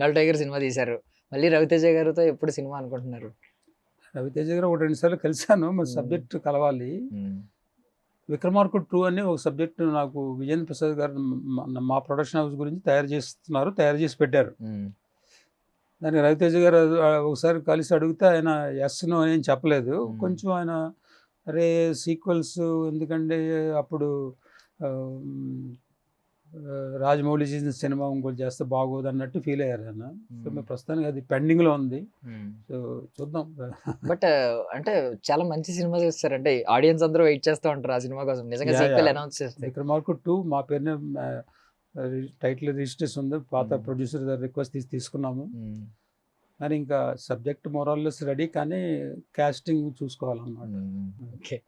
Bengal tiger cinema తీశారు. మళ్ళీ రవితేజ గారితో ఎప్పుడు సినిమా అనుకుంటున్నారు? రవితేజ గారు ఒక రెండు సార్లు కలిశాను మరి మ్మ్. సబ్జెక్ట్ కలవాలి. విక్రమార్కుడు టూ అని ఒక సబ్జెక్ట్ నాకు విజేంద్ర ప్రసాద్ గారు మ- ప్రొడక్షన్ హౌస్ గురించి తయారు చేస్తున్నారు తయారు చేసి పెట్టారు. దానికి రవితేజ గారు ఒకసారి కలిసి అడిగితే ఆయన ఎస్ నో అని చెప్పలేదు. కొంచెం ఆయన అరే సీక్వెల్స్ ఎందుకంటే అప్పుడు రాజమౌళి చేసిన సినిమా ఇంకోటి చేస్తే బాగోదు అన్నట్టు ఫీల్ అయ్యారు ఆయన సో మరి ప్రస్తుతానికి అది పెండింగ్లో ఉంది. సో చూద్దాం. బట్ అంటే చాలా మంచి సినిమా చేస్తారు అంటే ఆడియన్స్ అందరూ వెయిట్ చేస్తూ ఉంటారు ఆ సినిమా కోసం. నిజంగా సీక్వెల్. అనౌన్స్ చేస్తే. విక్రమార్కుడు టూ మా పేరునే టైటిల్ రిజిస్ట్రేషన్ ఉంది. పాత మ్మ్. ప్రొడ్యూసర్ రిక్వెస్ట్ తీసి తీసుకున్నాము. మ్మ్. మరి ఇంకా సబ్జెక్ట్ మొరాల్లెస్ రెడీ కానీ కాస్టింగ్ చూసుకోవాలన్నమాట. మ్మ్. ఓకే